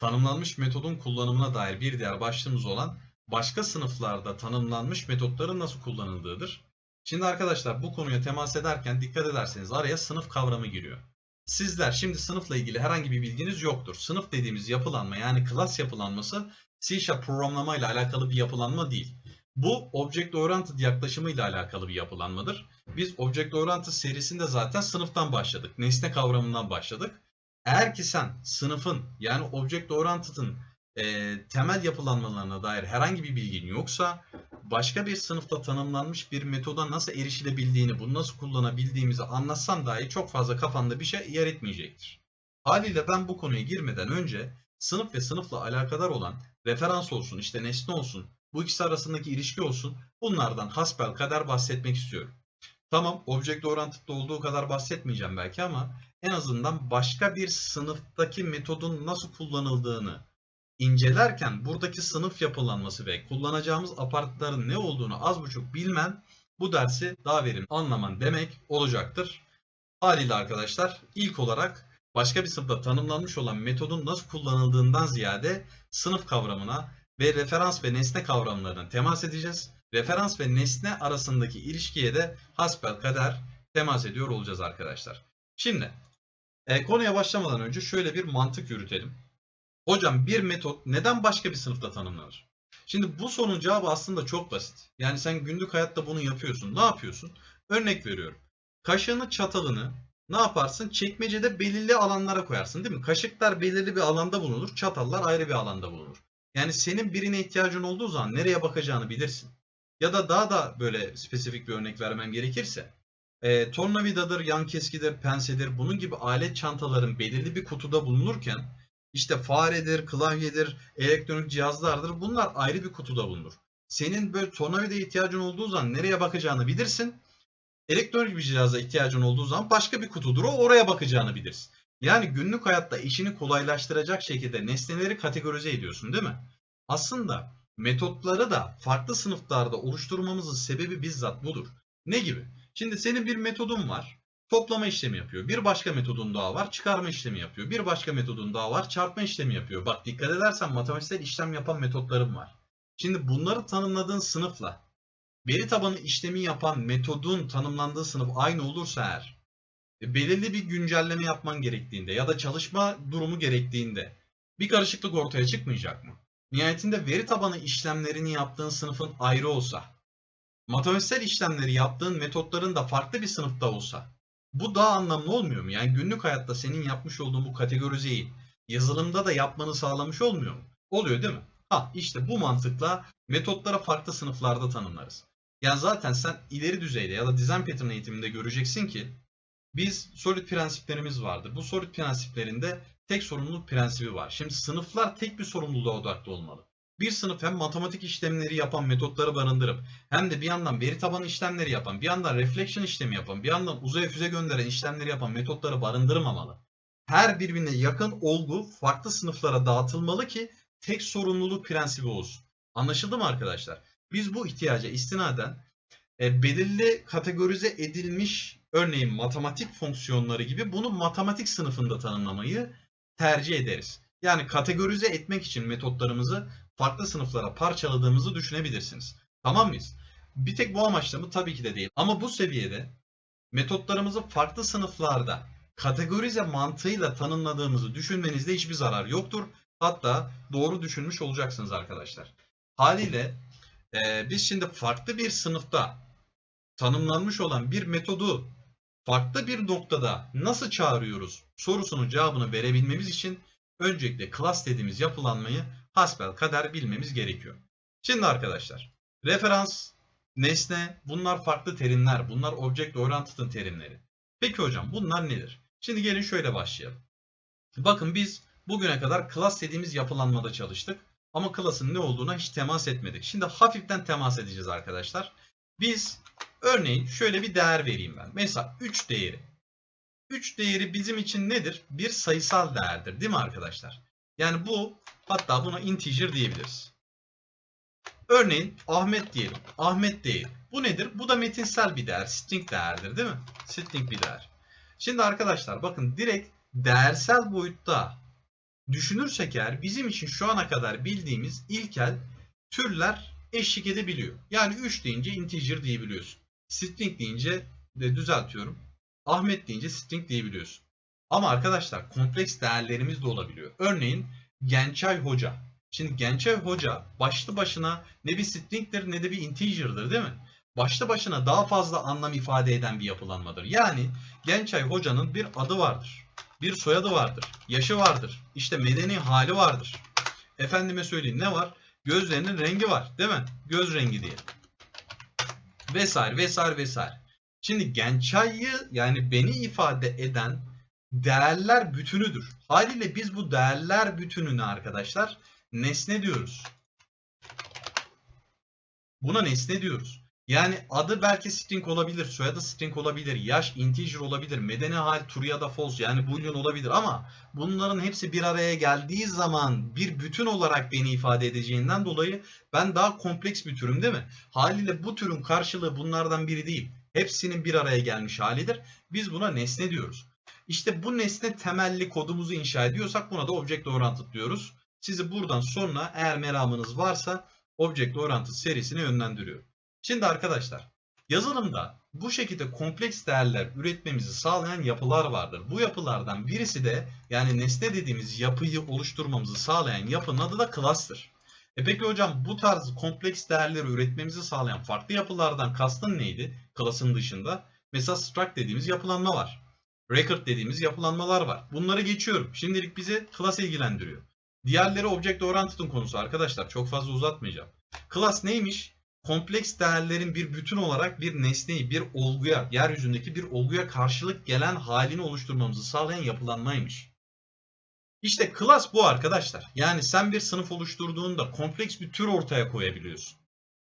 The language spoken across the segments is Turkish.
tanımlanmış metodun kullanımına dair bir diğer başlığımız olan başka sınıflarda tanımlanmış metotların nasıl kullanıldığıdır. Şimdi arkadaşlar bu konuya temas ederken dikkat ederseniz araya sınıf kavramı giriyor. Sizler şimdi sınıfla ilgili herhangi bir bilginiz yoktur. Sınıf dediğimiz yapılanma yani klas yapılanması C programlama ile alakalı bir yapılanma değil. Bu Object Oriented yaklaşımı ile alakalı bir yapılanmadır. Biz Object Oriented serisinde zaten sınıftan başladık. Nesne kavramından başladık. Eğer ki sen sınıfın yani Object Oriented'ın e, temel yapılanmalarına dair herhangi bir bilgin yoksa başka bir sınıfta tanımlanmış bir metoda nasıl erişilebildiğini, bunu nasıl kullanabildiğimizi anlatsan dahi çok fazla kafanda bir şey yer etmeyecektir. Haliyle ben bu konuya girmeden önce sınıf ve sınıfla alakadar olan referans olsun, işte nesne olsun, bu ikisi arasındaki ilişki olsun bunlardan hasbel kadar bahsetmek istiyorum. Tamam Object Oriented'da olduğu kadar bahsetmeyeceğim belki ama en azından başka bir sınıftaki metodun nasıl kullanıldığını incelerken buradaki sınıf yapılanması ve kullanacağımız apartların ne olduğunu az buçuk bilmen bu dersi daha verimli anlaman demek olacaktır. Haliyle arkadaşlar ilk olarak başka bir sınıfta tanımlanmış olan metodun nasıl kullanıldığından ziyade sınıf kavramına ve referans ve nesne kavramlarına temas edeceğiz. Referans ve nesne arasındaki ilişkiye de hasbel kader temas ediyor olacağız arkadaşlar. Şimdi e, konuya başlamadan önce şöyle bir mantık yürütelim. Hocam bir metot neden başka bir sınıfta tanımlanır? Şimdi bu sorunun cevabı aslında çok basit. Yani sen günlük hayatta bunu yapıyorsun. Ne yapıyorsun? Örnek veriyorum. Kaşığını, çatalını ne yaparsın? Çekmecede belirli alanlara koyarsın değil mi? Kaşıklar belirli bir alanda bulunur. Çatallar ayrı bir alanda bulunur. Yani senin birine ihtiyacın olduğu zaman nereye bakacağını bilirsin. Ya da daha da böyle spesifik bir örnek vermem gerekirse. E, tornavidadır, yan keskidir, pensedir bunun gibi alet çantaların belirli bir kutuda bulunurken işte faredir, klavyedir, elektronik cihazlardır bunlar ayrı bir kutuda bulunur. Senin böyle tornavida ihtiyacın olduğu zaman nereye bakacağını bilirsin. Elektronik bir cihaza ihtiyacın olduğu zaman başka bir kutudur o oraya bakacağını bilirsin. Yani günlük hayatta işini kolaylaştıracak şekilde nesneleri kategorize ediyorsun değil mi? Aslında metotları da farklı sınıflarda oluşturmamızın sebebi bizzat budur. Ne gibi? Şimdi senin bir metodun var. Toplama işlemi yapıyor. Bir başka metodun daha var. Çıkarma işlemi yapıyor. Bir başka metodun daha var. Çarpma işlemi yapıyor. Bak dikkat edersen matematiksel işlem yapan metotlarım var. Şimdi bunları tanımladığın sınıfla veri tabanı işlemi yapan metodun tanımlandığı sınıf aynı olursa eğer belirli bir güncelleme yapman gerektiğinde ya da çalışma durumu gerektiğinde bir karışıklık ortaya çıkmayacak mı? Nihayetinde veri tabanı işlemlerini yaptığın sınıfın ayrı olsa, matematiksel işlemleri yaptığın metotların da farklı bir sınıfta olsa, bu daha anlamlı olmuyor mu? Yani günlük hayatta senin yapmış olduğun bu kategorizeyi yazılımda da yapmanı sağlamış olmuyor mu? Oluyor değil mi? Ha işte bu mantıkla metotlara farklı sınıflarda tanımlarız. Yani zaten sen ileri düzeyde ya da design pattern eğitiminde göreceksin ki biz solid prensiplerimiz vardır. Bu solid prensiplerinde tek sorumluluk prensibi var. Şimdi sınıflar tek bir sorumluluğa odaklı olmalı. Bir sınıf hem matematik işlemleri yapan metotları barındırıp hem de bir yandan veri tabanı işlemleri yapan, bir yandan reflection işlemi yapan, bir yandan uzaya füze gönderen işlemleri yapan metotları barındırmamalı. Her birbirine yakın olgu farklı sınıflara dağıtılmalı ki tek sorumluluk prensibi olsun. Anlaşıldı mı arkadaşlar? Biz bu ihtiyaca istinaden e, belirli kategorize edilmiş örneğin matematik fonksiyonları gibi bunu matematik sınıfında tanımlamayı tercih ederiz. Yani kategorize etmek için metotlarımızı farklı sınıflara parçaladığımızı düşünebilirsiniz. Tamam mıyız? Bir tek bu amaçla mı? Tabii ki de değil. Ama bu seviyede metotlarımızı farklı sınıflarda kategorize mantığıyla tanımladığımızı düşünmenizde hiçbir zarar yoktur. Hatta doğru düşünmüş olacaksınız arkadaşlar. Haliyle e, biz şimdi farklı bir sınıfta tanımlanmış olan bir metodu farklı bir noktada nasıl çağırıyoruz sorusunun cevabını verebilmemiz için öncelikle class dediğimiz yapılanmayı hasbel kader bilmemiz gerekiyor. Şimdi arkadaşlar referans, nesne bunlar farklı terimler. Bunlar object oriented'ın terimleri. Peki hocam bunlar nedir? Şimdi gelin şöyle başlayalım. Bakın biz bugüne kadar class dediğimiz yapılanmada çalıştık. Ama class'ın ne olduğuna hiç temas etmedik. Şimdi hafiften temas edeceğiz arkadaşlar. Biz örneğin şöyle bir değer vereyim ben. Mesela 3 değeri. 3 değeri bizim için nedir? Bir sayısal değerdir değil mi arkadaşlar? Yani bu hatta buna integer diyebiliriz. Örneğin Ahmet diyelim. Ahmet değeri. Bu nedir? Bu da metinsel bir değer. String değerdir değil mi? String bir değer. Şimdi arkadaşlar bakın direkt değersel boyutta düşünürsek eğer bizim için şu ana kadar bildiğimiz ilkel türler eşlik edebiliyor. Yani 3 deyince integer diyebiliyorsun. String deyince de düzeltiyorum. Ahmet deyince string diyebiliyorsun. Ama arkadaşlar kompleks değerlerimiz de olabiliyor. Örneğin Gençay Hoca. Şimdi Gençay Hoca başlı başına ne bir string'tir ne de bir integer'dır değil mi? Başlı başına daha fazla anlam ifade eden bir yapılanmadır. Yani Gençay Hoca'nın bir adı vardır. Bir soyadı vardır. Yaşı vardır. işte medeni hali vardır. Efendime söyleyeyim ne var? Gözlerinin rengi var değil mi? Göz rengi diye. Vesaire vesaire vesaire. Şimdi Gençay'ı yani beni ifade eden değerler bütünüdür. Haliyle biz bu değerler bütününe arkadaşlar nesne diyoruz. Buna nesne diyoruz. Yani adı belki string olabilir, soyadı string olabilir, yaş integer olabilir, medeni hal true ya da false yani boolean olabilir ama bunların hepsi bir araya geldiği zaman bir bütün olarak beni ifade edeceğinden dolayı ben daha kompleks bir türüm değil mi? Haliyle bu türün karşılığı bunlardan biri değil. Hepsinin bir araya gelmiş halidir. Biz buna nesne diyoruz. İşte bu nesne temelli kodumuzu inşa ediyorsak buna da object oriented diyoruz. Sizi buradan sonra eğer meramınız varsa object oriented serisine yönlendiriyor. Şimdi arkadaşlar yazılımda bu şekilde kompleks değerler üretmemizi sağlayan yapılar vardır. Bu yapılardan birisi de yani nesne dediğimiz yapıyı oluşturmamızı sağlayan yapının adı da class'tır. E peki hocam bu tarz kompleks değerleri üretmemizi sağlayan farklı yapılardan kastın neydi? Class'ın dışında. Mesela struct dediğimiz yapılanma var. Record dediğimiz yapılanmalar var. Bunları geçiyorum. Şimdilik bizi class ilgilendiriyor. Diğerleri object oriented'ın konusu arkadaşlar. Çok fazla uzatmayacağım. Class neymiş? Kompleks değerlerin bir bütün olarak bir nesneyi, bir olguya, yeryüzündeki bir olguya karşılık gelen halini oluşturmamızı sağlayan yapılanmaymış. İşte class bu arkadaşlar. Yani sen bir sınıf oluşturduğunda kompleks bir tür ortaya koyabiliyorsun.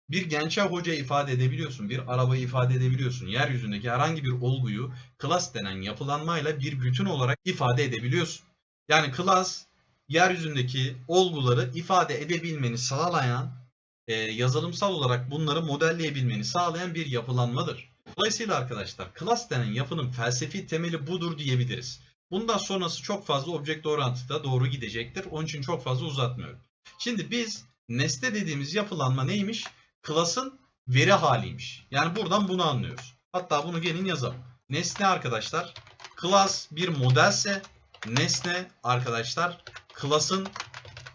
Bir gençe hoca ifade edebiliyorsun, bir arabayı ifade edebiliyorsun. Yeryüzündeki herhangi bir olguyu class denen yapılanmayla bir bütün olarak ifade edebiliyorsun. Yani class yeryüzündeki olguları ifade edebilmeni sağlayan, e, yazılımsal olarak bunları modelleyebilmeni sağlayan bir yapılanmadır. Dolayısıyla arkadaşlar class denen yapının felsefi temeli budur diyebiliriz. Bundan sonrası çok fazla object oriented'a doğru gidecektir. Onun için çok fazla uzatmıyorum. Şimdi biz nesne dediğimiz yapılanma neymiş? Class'ın veri haliymiş. Yani buradan bunu anlıyoruz. Hatta bunu gelin yazalım. Nesne arkadaşlar class bir modelse nesne arkadaşlar class'ın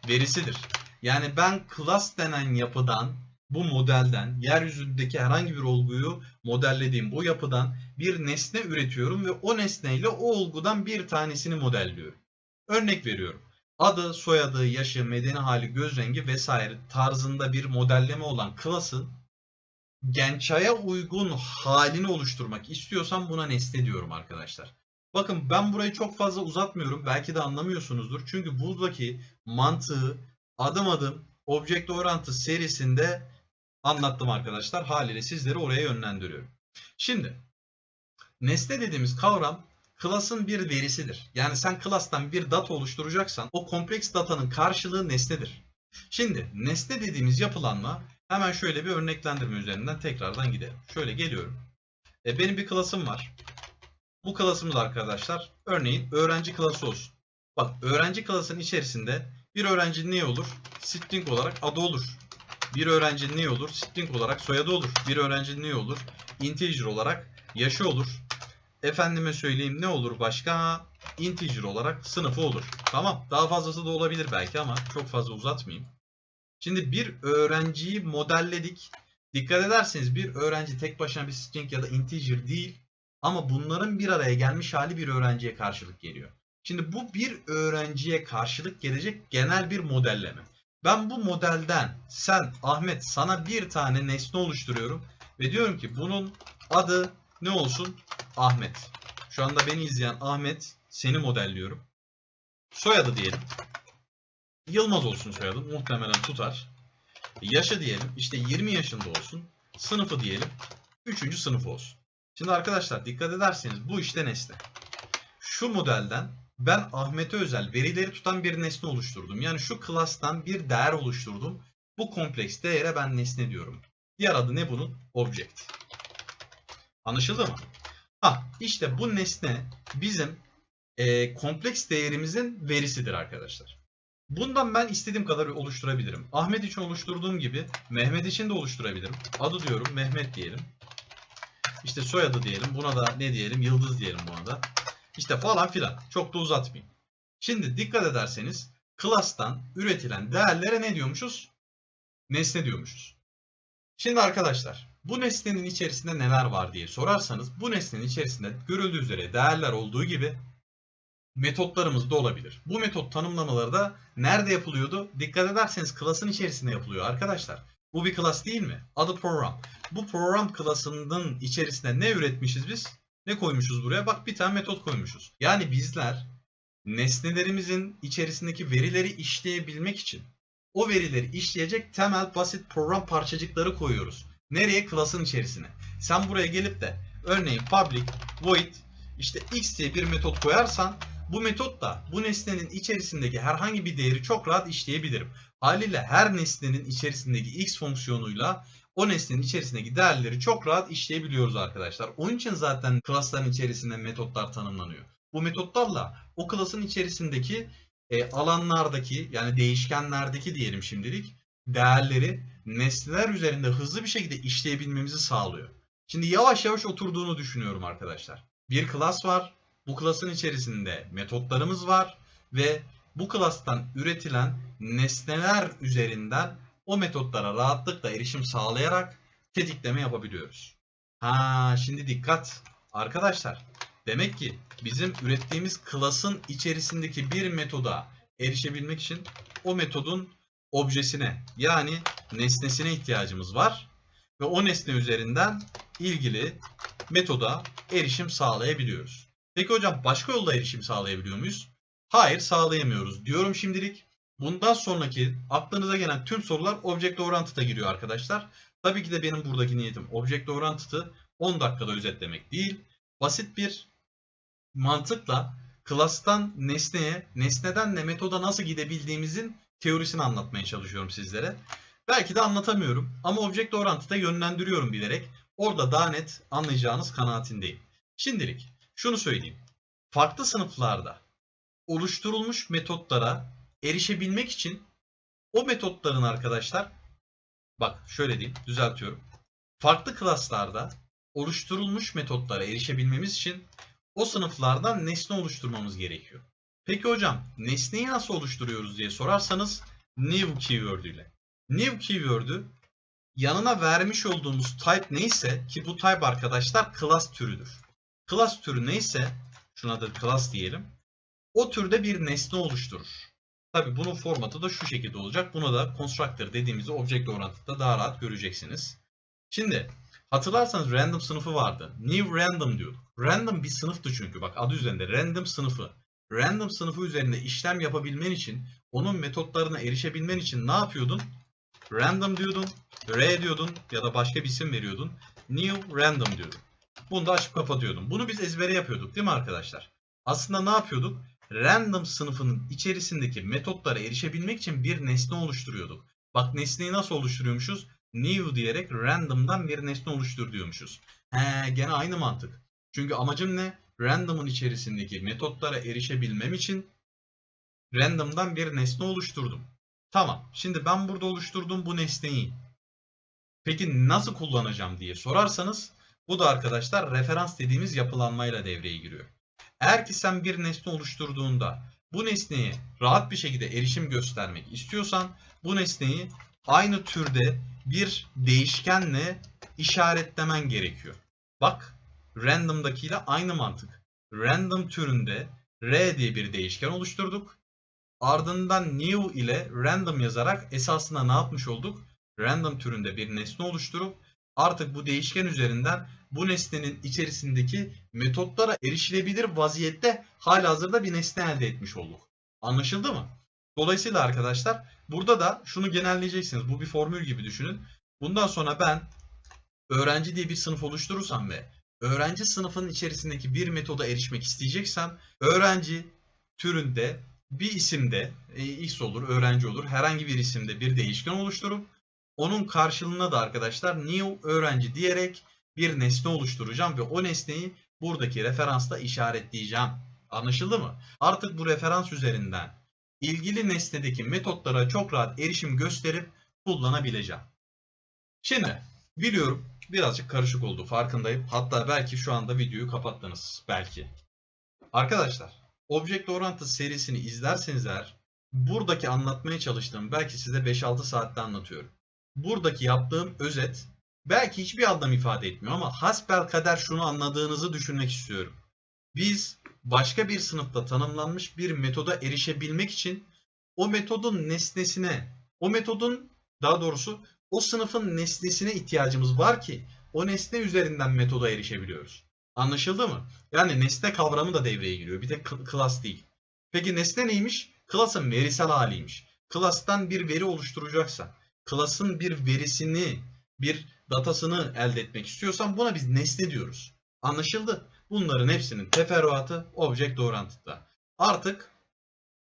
verisidir. Yani ben class denen yapıdan bu modelden yeryüzündeki herhangi bir olguyu modellediğim bu yapıdan bir nesne üretiyorum ve o nesneyle o olgudan bir tanesini modelliyorum. Örnek veriyorum. Adı, soyadı, yaşı, medeni hali, göz rengi vesaire tarzında bir modelleme olan class'ın Gençay'a uygun halini oluşturmak istiyorsam buna nesne diyorum arkadaşlar. Bakın ben burayı çok fazla uzatmıyorum. Belki de anlamıyorsunuzdur. Çünkü buradaki mantığı adım adım Object Oriented serisinde anlattım arkadaşlar. Haliyle sizleri oraya yönlendiriyorum. Şimdi nesne dediğimiz kavram class'ın bir verisidir. Yani sen class'tan bir data oluşturacaksan o kompleks datanın karşılığı nesnedir. Şimdi nesne dediğimiz yapılanma hemen şöyle bir örneklendirme üzerinden tekrardan gidelim. Şöyle geliyorum. E, benim bir class'ım var. Bu class'ımız arkadaşlar örneğin öğrenci klası olsun. Bak öğrenci klasının içerisinde bir öğrencinin ne olur? String olarak adı olur. Bir öğrencinin ne olur? String olarak soyadı olur. Bir öğrencinin ne olur? Integer olarak yaşı olur. Efendime söyleyeyim ne olur başka? Integer olarak sınıfı olur. Tamam. Daha fazlası da olabilir belki ama çok fazla uzatmayayım. Şimdi bir öğrenciyi modelledik. Dikkat ederseniz bir öğrenci tek başına bir string ya da integer değil. Ama bunların bir araya gelmiş hali bir öğrenciye karşılık geliyor. Şimdi bu bir öğrenciye karşılık gelecek genel bir modelleme. Ben bu modelden sen Ahmet sana bir tane nesne oluşturuyorum ve diyorum ki bunun adı ne olsun? Ahmet. Şu anda beni izleyen Ahmet seni modelliyorum. Soyadı diyelim. Yılmaz olsun soyadı. Muhtemelen tutar. Yaşı diyelim. işte 20 yaşında olsun. Sınıfı diyelim. 3. sınıf olsun. Şimdi arkadaşlar dikkat ederseniz bu işte nesne. Şu modelden ben Ahmet'e özel verileri tutan bir nesne oluşturdum. Yani şu class'tan bir değer oluşturdum. Bu kompleks değere ben nesne diyorum. Diğer adı ne bunun? Object. Anlaşıldı mı? Ha, işte bu nesne bizim e, kompleks değerimizin verisidir arkadaşlar. Bundan ben istediğim kadar oluşturabilirim. Ahmet için oluşturduğum gibi Mehmet için de oluşturabilirim. Adı diyorum Mehmet diyelim. İşte soyadı diyelim. Buna da ne diyelim? Yıldız diyelim buna da. İşte falan filan. Çok da uzatmayayım. Şimdi dikkat ederseniz class'tan üretilen değerlere ne diyormuşuz? Nesne diyormuşuz. Şimdi arkadaşlar bu nesnenin içerisinde neler var diye sorarsanız bu nesnenin içerisinde görüldüğü üzere değerler olduğu gibi metotlarımız da olabilir. Bu metot tanımlamaları da nerede yapılıyordu? Dikkat ederseniz class'ın içerisinde yapılıyor arkadaşlar. Bu bir class değil mi? Adı program. Bu program class'ının içerisinde ne üretmişiz biz? Ne koymuşuz buraya? Bak bir tane metot koymuşuz. Yani bizler nesnelerimizin içerisindeki verileri işleyebilmek için o verileri işleyecek temel basit program parçacıkları koyuyoruz. Nereye? Class'ın içerisine. Sen buraya gelip de örneğin public void işte x diye bir metot koyarsan bu metot da bu nesnenin içerisindeki herhangi bir değeri çok rahat işleyebilirim. Haliyle her nesnenin içerisindeki x fonksiyonuyla o nesnenin içerisindeki değerleri çok rahat işleyebiliyoruz arkadaşlar. Onun için zaten class'ların içerisinde metotlar tanımlanıyor. Bu metotlarla o class'ın içerisindeki e, alanlardaki yani değişkenlerdeki diyelim şimdilik değerleri nesneler üzerinde hızlı bir şekilde işleyebilmemizi sağlıyor. Şimdi yavaş yavaş oturduğunu düşünüyorum arkadaşlar. Bir class var. Bu class'ın içerisinde metotlarımız var ve bu class'tan üretilen nesneler üzerinden o metotlara rahatlıkla erişim sağlayarak tetikleme yapabiliyoruz. Ha şimdi dikkat arkadaşlar. Demek ki bizim ürettiğimiz class'ın içerisindeki bir metoda erişebilmek için o metodun objesine yani nesnesine ihtiyacımız var ve o nesne üzerinden ilgili metoda erişim sağlayabiliyoruz. Peki hocam başka yolda erişim sağlayabiliyor muyuz? Hayır sağlayamıyoruz diyorum şimdilik. Bundan sonraki aklınıza gelen tüm sorular Object Oriented'a giriyor arkadaşlar. Tabii ki de benim buradaki niyetim Object Oriented'ı 10 dakikada özetlemek değil. Basit bir mantıkla class'tan nesneye, nesneden de metoda nasıl gidebildiğimizin teorisini anlatmaya çalışıyorum sizlere. Belki de anlatamıyorum ama Object Oriented'a yönlendiriyorum bilerek. Orada daha net anlayacağınız kanaatindeyim. Şimdilik şunu söyleyeyim. Farklı sınıflarda oluşturulmuş metotlara erişebilmek için o metotların arkadaşlar bak şöyle diyeyim düzeltiyorum. Farklı klaslarda oluşturulmuş metotlara erişebilmemiz için o sınıflardan nesne oluşturmamız gerekiyor. Peki hocam nesneyi nasıl oluşturuyoruz diye sorarsanız new keyword ile. New keyword'ü yanına vermiş olduğumuz type neyse ki bu type arkadaşlar class türüdür. Class türü neyse şuna da class diyelim. O türde bir nesne oluşturur. Tabi bunun formatı da şu şekilde olacak. Buna da constructor dediğimizi object oriented'da daha rahat göreceksiniz. Şimdi hatırlarsanız random sınıfı vardı. New random diyorduk. Random bir sınıftı çünkü. Bak adı üzerinde random sınıfı. Random sınıfı üzerinde işlem yapabilmen için, onun metotlarına erişebilmen için ne yapıyordun? Random diyordun, r diyordun ya da başka bir isim veriyordun. New random diyordun. Bunu da açıp kapatıyordum. Bunu biz ezbere yapıyorduk değil mi arkadaşlar? Aslında ne yapıyorduk? Random sınıfının içerisindeki metotlara erişebilmek için bir nesne oluşturuyorduk. Bak nesneyi nasıl oluşturuyormuşuz? New diyerek random'dan bir nesne oluştur diyormuşuz. He, gene aynı mantık. Çünkü amacım ne? Random'ın içerisindeki metotlara erişebilmem için random'dan bir nesne oluşturdum. Tamam. Şimdi ben burada oluşturduğum bu nesneyi peki nasıl kullanacağım diye sorarsanız bu da arkadaşlar referans dediğimiz yapılanmayla devreye giriyor. Eğer ki sen bir nesne oluşturduğunda bu nesneye rahat bir şekilde erişim göstermek istiyorsan bu nesneyi aynı türde bir değişkenle işaretlemen gerekiyor. Bak random'dakiyle aynı mantık. Random türünde r diye bir değişken oluşturduk. Ardından new ile random yazarak esasında ne yapmış olduk? Random türünde bir nesne oluşturup artık bu değişken üzerinden bu nesnenin içerisindeki metotlara erişilebilir vaziyette halihazırda bir nesne elde etmiş olduk. Anlaşıldı mı? Dolayısıyla arkadaşlar burada da şunu genelleyeceksiniz. Bu bir formül gibi düşünün. Bundan sonra ben öğrenci diye bir sınıf oluşturursam ve öğrenci sınıfının içerisindeki bir metoda erişmek isteyeceksem öğrenci türünde bir isimde e, x olur, öğrenci olur herhangi bir isimde bir değişken oluşturup onun karşılığına da arkadaşlar new öğrenci diyerek bir nesne oluşturacağım ve o nesneyi buradaki referansla işaretleyeceğim. Anlaşıldı mı? Artık bu referans üzerinden ilgili nesnedeki metotlara çok rahat erişim gösterip kullanabileceğim. Şimdi biliyorum birazcık karışık oldu farkındayım. Hatta belki şu anda videoyu kapattınız. Belki. Arkadaşlar Object Oriented serisini izlerseniz eğer buradaki anlatmaya çalıştığım belki size 5-6 saatte anlatıyorum. Buradaki yaptığım özet belki hiçbir anlam ifade etmiyor ama hasbel kader şunu anladığınızı düşünmek istiyorum. Biz başka bir sınıfta tanımlanmış bir metoda erişebilmek için o metodun nesnesine, o metodun daha doğrusu o sınıfın nesnesine ihtiyacımız var ki o nesne üzerinden metoda erişebiliyoruz. Anlaşıldı mı? Yani nesne kavramı da devreye giriyor. Bir de class değil. Peki nesne neymiş? Class'ın verisel haliymiş. Class'tan bir veri oluşturacaksan, class'ın bir verisini, bir datasını elde etmek istiyorsan buna biz nesne diyoruz. Anlaşıldı? Bunların hepsinin teferruatı Object Oriented'da. Artık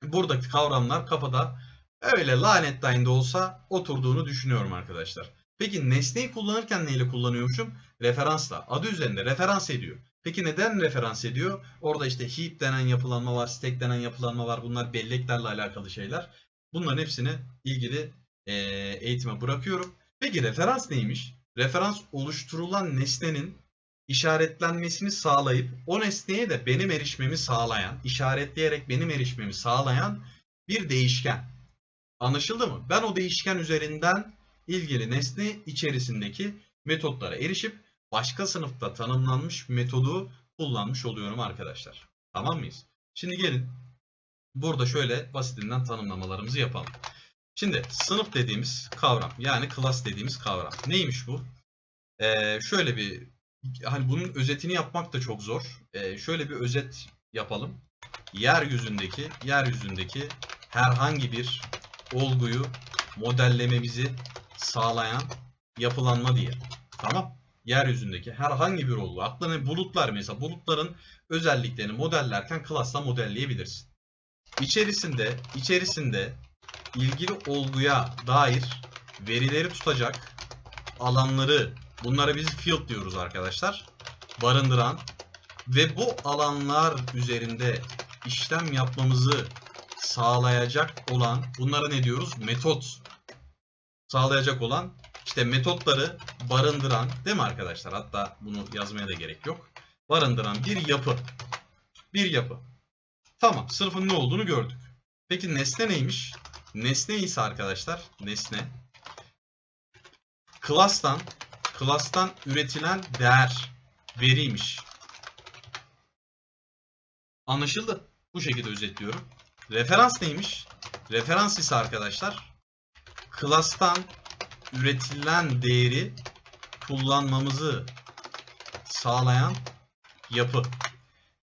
buradaki kavramlar kafada öyle lanetten de olsa oturduğunu düşünüyorum arkadaşlar. Peki nesneyi kullanırken neyle kullanıyormuşum? Referansla. Adı üzerinde referans ediyor. Peki neden referans ediyor? Orada işte heap denen yapılanma var, stack denen yapılanma var. Bunlar belleklerle alakalı şeyler. Bunların hepsini ilgili e, eğitime bırakıyorum. Peki referans neymiş? Referans oluşturulan nesnenin işaretlenmesini sağlayıp o nesneye de benim erişmemi sağlayan, işaretleyerek benim erişmemi sağlayan bir değişken. Anlaşıldı mı? Ben o değişken üzerinden ilgili nesne içerisindeki metotlara erişip başka sınıfta tanımlanmış metodu kullanmış oluyorum arkadaşlar. Tamam mıyız? Şimdi gelin burada şöyle basitinden tanımlamalarımızı yapalım. Şimdi sınıf dediğimiz kavram yani class dediğimiz kavram. Neymiş bu? Ee, şöyle bir hani bunun özetini yapmak da çok zor. Ee, şöyle bir özet yapalım. Yeryüzündeki yeryüzündeki herhangi bir olguyu modellememizi sağlayan yapılanma diye. Tamam? Yeryüzündeki herhangi bir olgu. Aklına bulutlar mesela bulutların özelliklerini modellerken class'la modelleyebilirsin. İçerisinde içerisinde ilgili olguya dair verileri tutacak alanları bunlara biz field diyoruz arkadaşlar. Barındıran ve bu alanlar üzerinde işlem yapmamızı sağlayacak olan bunlara ne diyoruz? Metot sağlayacak olan işte metotları barındıran değil mi arkadaşlar? Hatta bunu yazmaya da gerek yok. Barındıran bir yapı. Bir yapı. Tamam sınıfın ne olduğunu gördük. Peki nesne neymiş? Nesne ise arkadaşlar nesne class'tan class'tan üretilen değer veriymiş. Anlaşıldı. Bu şekilde özetliyorum. Referans neymiş? Referans ise arkadaşlar class'tan üretilen değeri kullanmamızı sağlayan yapı.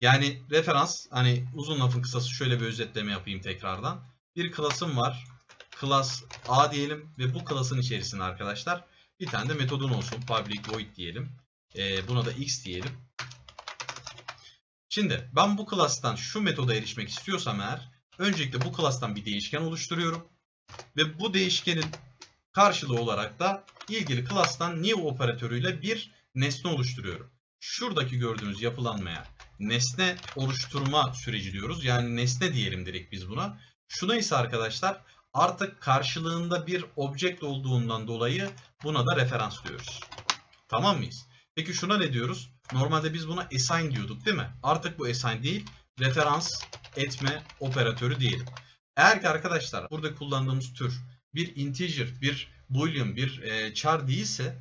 Yani referans hani uzun lafın kısası şöyle bir özetleme yapayım tekrardan. Bir class'ım var. Class A diyelim ve bu class'ın içerisinde arkadaşlar bir tane de metodun olsun. Public void diyelim. Ee, buna da x diyelim. Şimdi ben bu class'tan şu metoda erişmek istiyorsam eğer öncelikle bu class'tan bir değişken oluşturuyorum. Ve bu değişkenin karşılığı olarak da ilgili class'tan new operatörüyle bir nesne oluşturuyorum. Şuradaki gördüğünüz yapılanmaya nesne oluşturma süreci diyoruz. Yani nesne diyelim direkt biz buna. Şuna ise arkadaşlar artık karşılığında bir object olduğundan dolayı buna da referans diyoruz. Tamam mıyız? Peki şuna ne diyoruz? Normalde biz buna assign diyorduk değil mi? Artık bu assign değil, referans etme operatörü diyelim. Eğer ki arkadaşlar burada kullandığımız tür bir integer, bir boolean, bir e, char değilse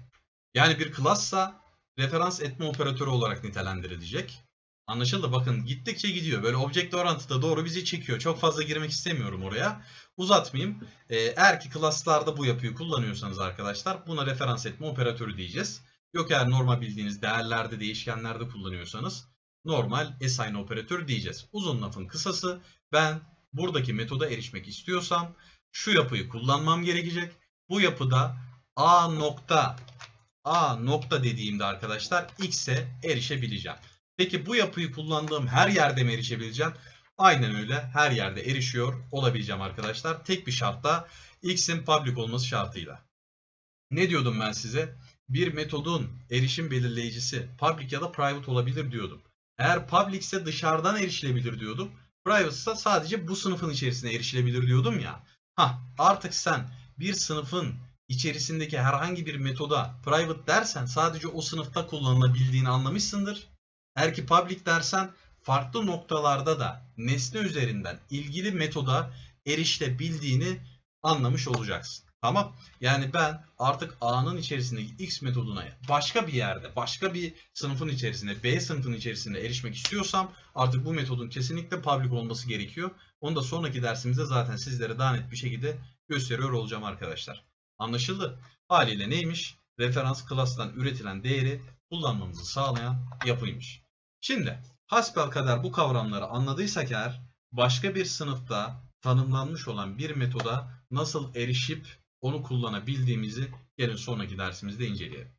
yani bir class'sa referans etme operatörü olarak nitelendirilecek. Anlaşıldı. Bakın gittikçe gidiyor. Böyle object oriented'a doğru bizi çekiyor. Çok fazla girmek istemiyorum oraya. Uzatmayayım. Ee, eğer ki class'larda bu yapıyı kullanıyorsanız arkadaşlar buna referans etme operatörü diyeceğiz. Yok eğer normal bildiğiniz değerlerde, değişkenlerde kullanıyorsanız normal assign operatörü diyeceğiz. Uzun lafın kısası ben buradaki metoda erişmek istiyorsam şu yapıyı kullanmam gerekecek. Bu yapıda a nokta a nokta dediğimde arkadaşlar x'e erişebileceğim. Peki bu yapıyı kullandığım her yerde mi erişebileceğim? Aynen öyle her yerde erişiyor olabileceğim arkadaşlar. Tek bir şartla x'in public olması şartıyla. Ne diyordum ben size? Bir metodun erişim belirleyicisi public ya da private olabilir diyordum. Eğer public ise dışarıdan erişilebilir diyordum. Private ise sadece bu sınıfın içerisine erişilebilir diyordum ya. Hah artık sen bir sınıfın içerisindeki herhangi bir metoda private dersen sadece o sınıfta kullanılabildiğini anlamışsındır. Eğer ki public dersen farklı noktalarda da nesne üzerinden ilgili metoda erişilebildiğini anlamış olacaksın. Tamam. Yani ben artık A'nın içerisindeki X metoduna başka bir yerde, başka bir sınıfın içerisinde, B sınıfın içerisinde erişmek istiyorsam artık bu metodun kesinlikle public olması gerekiyor. Onu da sonraki dersimizde zaten sizlere daha net bir şekilde gösteriyor olacağım arkadaşlar. Anlaşıldı. Haliyle neymiş? Referans class'tan üretilen değeri kullanmamızı sağlayan yapıymış. Şimdi hasbelkader bu kavramları anladıysak eğer başka bir sınıfta tanımlanmış olan bir metoda nasıl erişip onu kullanabildiğimizi gelin sonraki dersimizde inceleyelim.